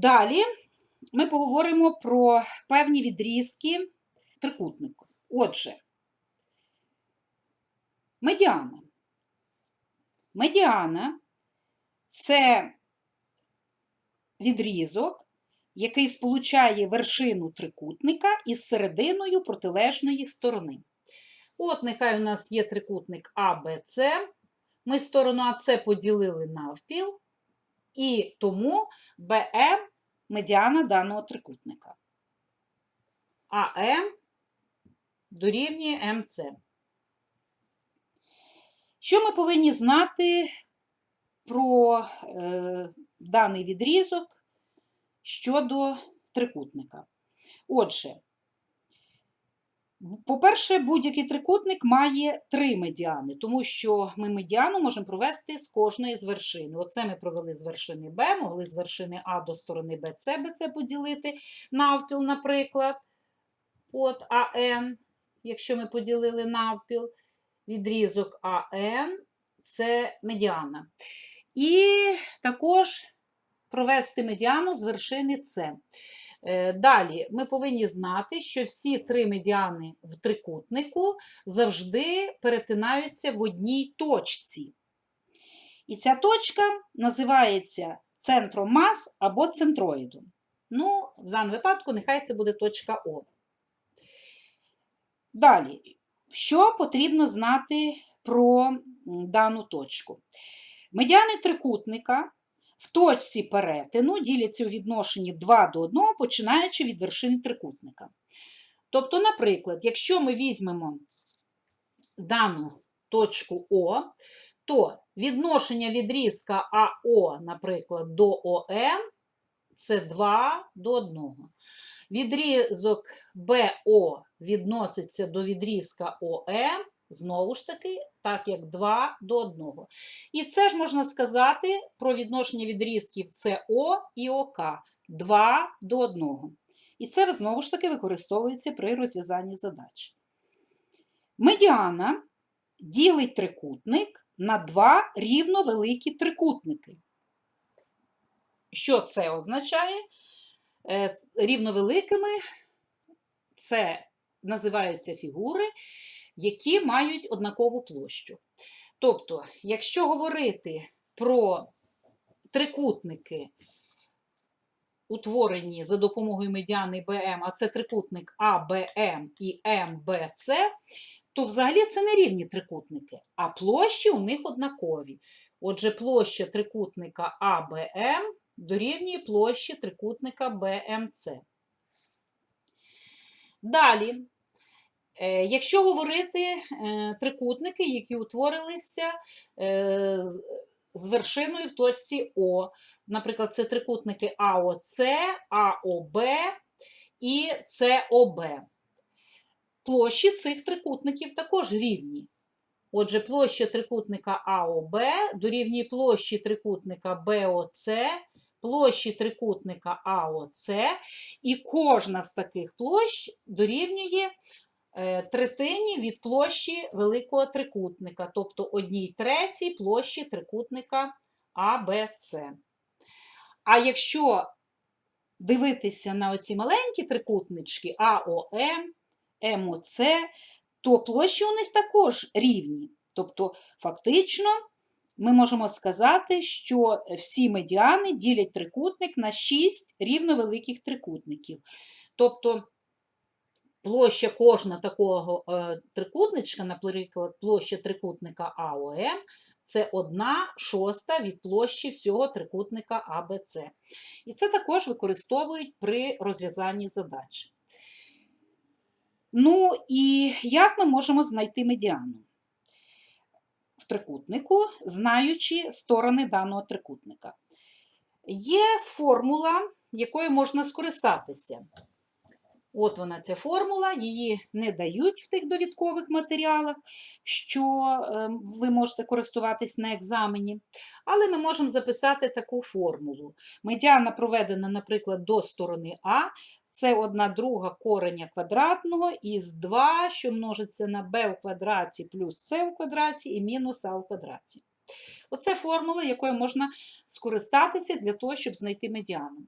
Далі ми поговоримо про певні відрізки трикутнику. Отже, медіана. Медіана це відрізок, який сполучає вершину трикутника із серединою протилежної сторони. От, нехай у нас є трикутник АБЦ. Ми сторону АЦ поділили навпіл, і тому БМ медіана даного трикутника. АМ дорівнює МЦ. Що ми повинні знати про е, даний відрізок щодо трикутника? Отже, по-перше, будь-який трикутник має три медіани, тому що ми медіану можемо провести з кожної з вершин. Оце ми провели з вершини Б, могли з вершини А до сторони БЦ, БЦ поділити навпіл, наприклад. От АН, якщо ми поділили навпіл, відрізок АН це медіана. І також провести медіану з вершини С. Е, Далі ми повинні знати, що всі три медіани в трикутнику завжди перетинаються в одній точці. І ця точка називається центром мас або центроїдом. Ну, в даному випадку, нехай це буде точка О. Далі, що потрібно знати про дану точку? Медіани трикутника в точці перетину діляться у відношенні 2 до 1, починаючи від вершини трикутника. Тобто, наприклад, якщо ми візьмемо дану точку О, то відношення відрізка АО, наприклад, до ОН це 2 до 1. Відрізок БО відноситься до відрізка ОМ, знову ж таки, так як 2 до 1. І це ж можна сказати про відношення відрізків СО і ОК 2 до 1. І це знову ж таки використовується при розв'язанні задач. Медіана ділить трикутник на два рівновеликі трикутники. Що це означає? Е, Рівновеликими це називаються фігури, які мають однакову площу. Тобто, якщо говорити про трикутники, утворені за допомогою медіани БМ, а це трикутник АБМ і МБЦ, то взагалі це не рівні трикутники, а площі у них однакові. Отже, площа трикутника АБМ дорівнює площі трикутника БМЦ. Далі, якщо говорити е, трикутники, які утворилися е, з- вершиною в точці О, наприклад, це трикутники АОЦ, АОБ і СОБ. Площі цих трикутників також рівні. Отже, площа трикутника АОБ дорівнює площі трикутника БОЦ, площі трикутника АОЦ, і кожна з таких площ дорівнює е, третині від площі великого трикутника, тобто одній третій площі трикутника АБЦ. А якщо дивитися на оці маленькі трикутнички АОМ, МОЦ, то площі у них також рівні. Тобто, фактично, ми можемо сказати, що всі медіани ділять трикутник на 6 рівновеликих трикутників. Тобто, площа кожного такого е, трикутничка, наприклад, площа трикутника АОМ, це 1 шоста від площі всього трикутника АБЦ. І це також використовують при розв'язанні задач. Ну і як ми можемо знайти медіану? В трикутнику, знаючи сторони даного трикутника. Є формула, якою можна скористатися. От вона, ця формула, її не дають в тих довідкових матеріалах, що е, ви можете користуватись на екзамені. Але ми можемо записати таку формулу. Медіана проведена, наприклад, до сторони А, це 1 друга кореня квадратного із 2, що множиться на b у квадраті плюс c у квадраті і мінус а у квадраті. Оце формула, якою можна скористатися для того, щоб знайти медіану.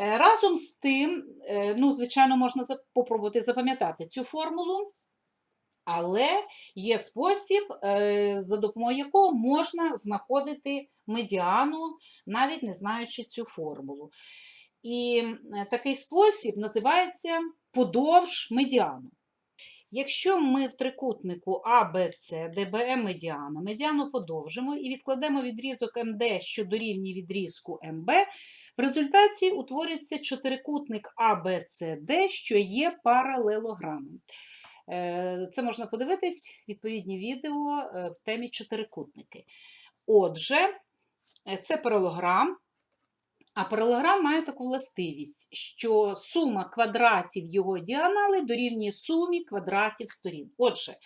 Е, Разом з тим, е, ну, звичайно, можна попробувати запам'ятати цю формулу, але є спосіб, е, за допомогою якого можна знаходити медіану, навіть не знаючи цю формулу. І такий спосіб називається подовж медіану. Якщо ми в трикутнику ABC, де медіана, медіану подовжимо і відкладемо відрізок МД, що дорівнює відрізку МБ, в результаті утвориться чотирикутник ABCD, що є паралелограмом. Е, Це можна подивитись відповідні відео е, в темі чотирикутники. Отже, е, це паралограм, а паралограм має таку властивість, що сума квадратів його діагонали дорівнює сумі квадратів сторін. Отже,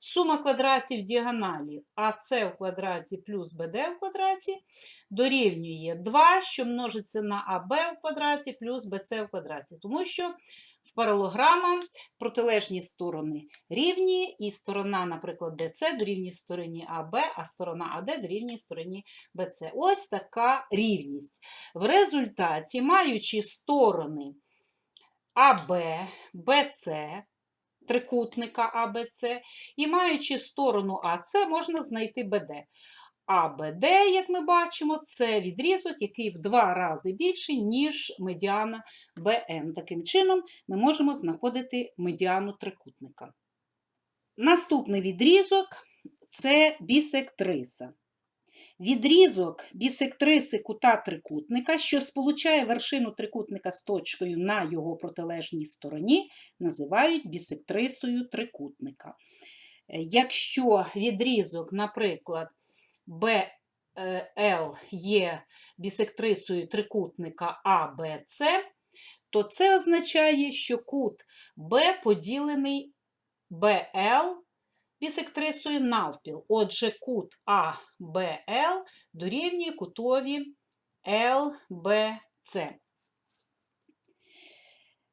сума квадратів діагоналі АС в квадраті плюс БД в квадраті дорівнює 2, що множиться на АБ в квадраті плюс БЦ в квадраті. Тому що паралограма протилежні сторони рівні, і сторона, наприклад, DC дорівнює стороні АБ, а сторона АД дорівнює стороні БЦ. Ось така рівність. В результаті, маючи сторони АБ, БЦ, трикутника АБЦ, і маючи сторону АЦ, можна знайти БД. А БД, як ми бачимо, це відрізок, який в два рази більший, ніж медіана БМ. Таким чином, ми можемо знаходити медіану трикутника. Наступний відрізок це бісектриса. Відрізок бісектриси кута трикутника, що сполучає вершину трикутника з точкою на його протилежній стороні, називають бісектрисою трикутника. Е, Якщо відрізок, наприклад, BL є бісектрисою трикутника ABC, то це означає, що кут B поділений BL бісектрисою навпіл. Отже, кут ABL дорівнює кутові LBC.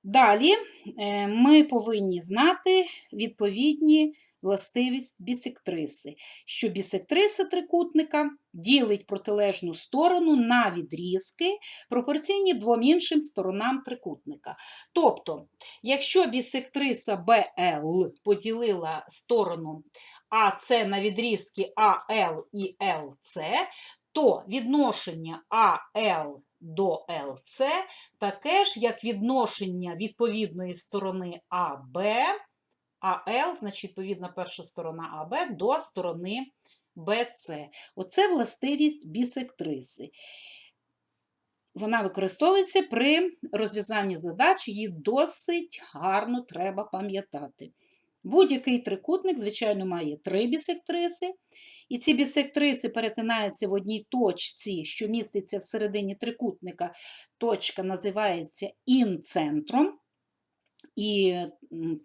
Далі е, ми повинні знати відповідні властивість бісектриси, що бісектриса трикутника ділить протилежну сторону на відрізки, пропорційні двом іншим сторонам трикутника. Тобто, якщо бісектриса BL поділила сторону АС на відрізки АЛ і ЛЦ, то відношення АЛ до ЛЦ таке ж, як відношення відповідної сторони АБ, АЛ, значить, відповідна перша сторона АБ до сторони БЦ. Оце властивість бісектриси. Вона використовується при розв'язанні задач, її досить гарно треба пам'ятати. Будь-який трикутник, звичайно, має три бісектриси, і ці бісектриси перетинаються в одній точці, що міститься всередині трикутника. Точка називається інцентром. І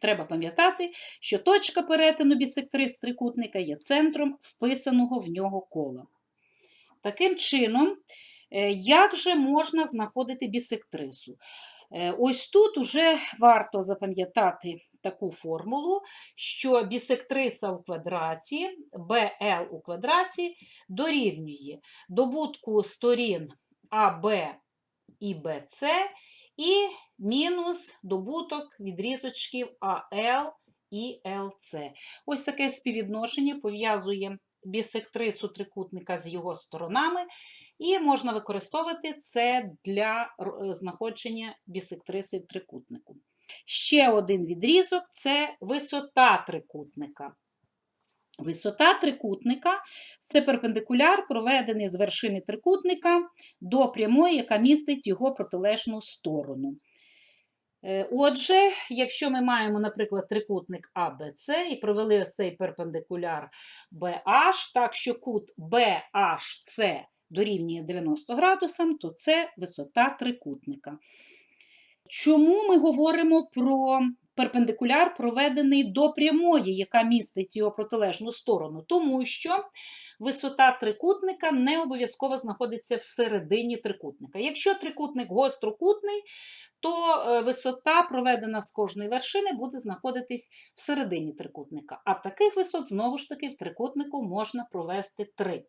треба пам'ятати, що точка перетину бісектрис трикутника є центром вписаного в нього кола. Таким чином, е, як же можна знаходити бісектрису? Е, Ось тут уже варто запам'ятати таку формулу, що бісектриса у квадраті, BL у квадраті дорівнює добутку сторін АБ і БЦ і мінус добуток відрізочків АЛ і ЛЦ. Ось таке співвідношення пов'язує бісектрису трикутника з його сторонами, і можна використовувати це для знаходження бісектриси в трикутнику. Ще один відрізок це висота трикутника. Висота трикутника це перпендикуляр, проведений з вершини трикутника до прямої, яка містить його протилежну сторону. Е, Отже, якщо ми маємо, наприклад, трикутник ABC і провели ось цей перпендикуляр BH, так що кут BHC дорівнює 90 градусам, то це висота трикутника. Чому ми говоримо про перпендикуляр, проведений до прямої, яка містить його протилежну сторону? Тому що висота трикутника не обов'язково знаходиться всередині трикутника. Якщо трикутник гострокутний, то е, висота, проведена з кожної вершини, буде знаходитись всередині трикутника. А таких висот, знову ж таки, в трикутнику можна провести три.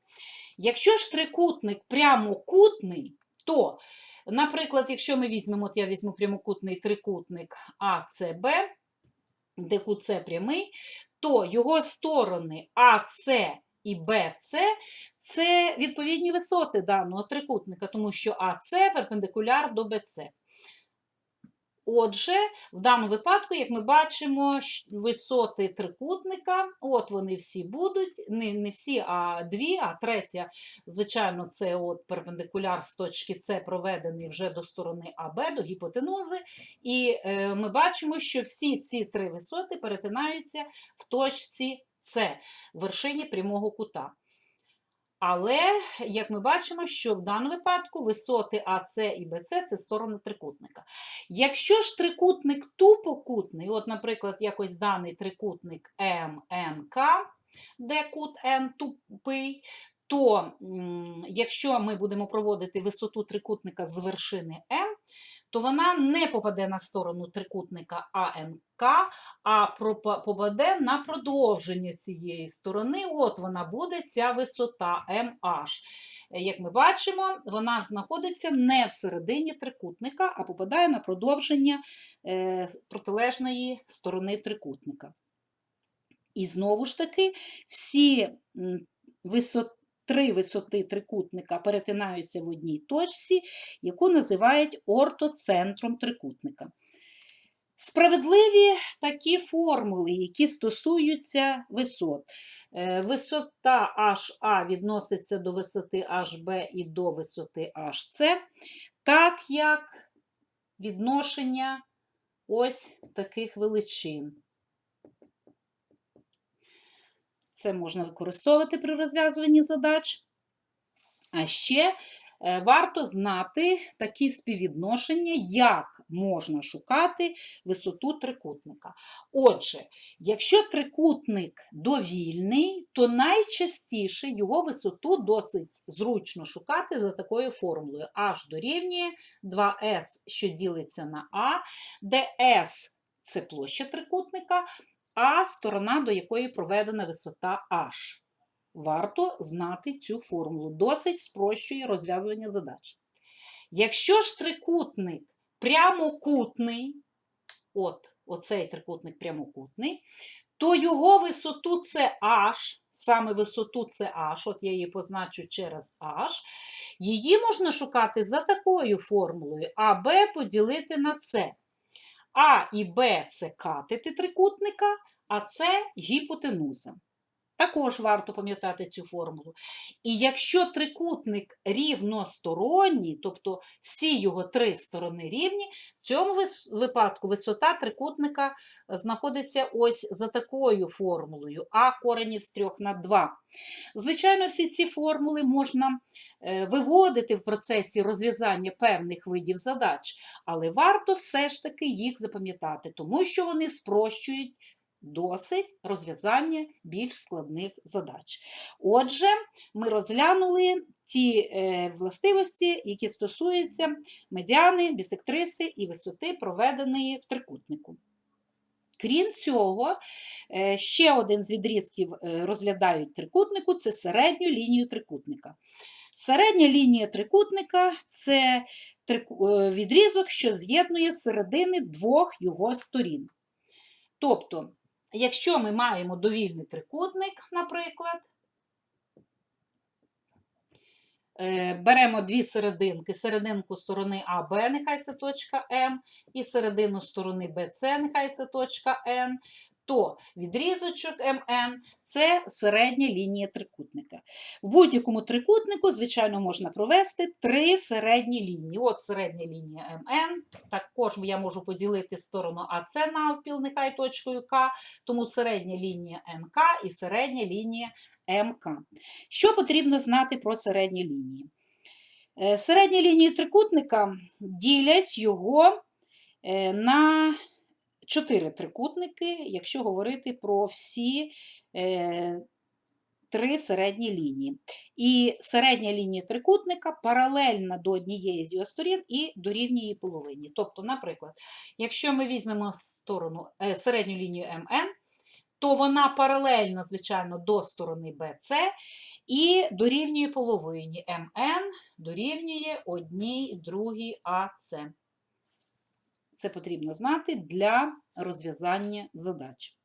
Якщо ж трикутник прямокутний, то Наприклад, якщо ми візьмемо, от я візьму прямокутний трикутник АЦБ, де кут С прямий, то його сторони АЦ і БЦ це відповідні висоти даного трикутника, тому що АЦ перпендикуляр до БС. Отже, в даному випадку, як ми бачимо, висоти трикутника, от вони всі будуть, не, не всі, а дві, а третя, звичайно, це от перпендикуляр з точки С проведений вже до сторони АБ, до гіпотенузи. І е, ми бачимо, що всі ці три висоти перетинаються в точці С, в вершині прямого кута. Але, як ми бачимо, що в даному випадку висоти АС і БС це сторони трикутника. Якщо ж трикутник тупокутний, от, наприклад, якось даний трикутник МНК, де кут N тупий, то якщо ми будемо проводити висоту трикутника з вершини М, то вона не попаде на сторону трикутника АНК, а попаде на продовження цієї сторони. От вона буде ця висота MH. Як ми бачимо, вона знаходиться не всередині трикутника, а попадає на продовження е, протилежної сторони трикутника. І знову ж таки, всі м, висот, три висоти трикутника перетинаються в одній точці, яку називають ортоцентром трикутника. Справедливі такі формули, які стосуються висот. Е, Висота HA відноситься до висоти HB і до висоти HC, так як відношення ось таких величин. Це можна використовувати при розв'язуванні задач. А ще е, варто знати такі співвідношення, як можна шукати висоту трикутника. Отже, якщо трикутник довільний, то найчастіше його висоту досить зручно шукати за такою формулою. H дорівнює 2S, що ділиться на А, де S – це площа трикутника, а сторона, до якої проведена висота H. Варто знати цю формулу. Досить спрощує розв'язування задач. Якщо ж трикутник прямокутний, от, оцей трикутник прямокутний, то його висоту це H, саме висоту це H, от я її позначу через H, її можна шукати за такою формулою АБ поділити на С. А і Б це катети трикутника, а С гіпотенуза. Також варто пам'ятати цю формулу. І якщо трикутник рівносторонній, тобто всі його три сторони рівні, в цьому випадку висота трикутника знаходиться ось за такою формулою А коренів з 3 на 2. Звичайно, всі ці формули можна е, виводити в процесі розв'язання певних видів задач, але варто все ж таки їх запам'ятати, тому що вони спрощують досить розв'язання більш складних задач. Отже, ми розглянули ті е, властивості, які стосуються медіани, бісектриси і висоти, проведеної в трикутнику. Крім цього, е, ще один з відрізків е, розглядають трикутнику це середню лінію трикутника. Середня лінія трикутника це відрізок, що з'єднує середини двох його сторін. Тобто, якщо ми маємо довільний трикутник, наприклад, е, беремо дві серединки, серединку сторони АБ, нехай це точка М, і середину сторони БЦ, нехай це точка N, то відрізочок МН це середня лінія трикутника. В будь-якому трикутнику, звичайно, можна провести три середні лінії. От середня лінія МН, також я можу поділити сторону АЦ навпіл, нехай точкою К, тому середня лінія МК і середня лінія МК. Що потрібно знати про середні лінії? Е, Середні лінії трикутника ділять його е, на чотири трикутники, якщо говорити про всі е, три середні лінії. І середня лінія трикутника паралельна до однієї з його сторін і дорівнює її половині. Тобто, наприклад, якщо ми візьмемо сторону, е, середню лінію МН, то вона паралельна, звичайно, до сторони BC, і дорівнює половині. МН дорівнює одній другій АЦ. Це потрібно знати для розв'язання задач.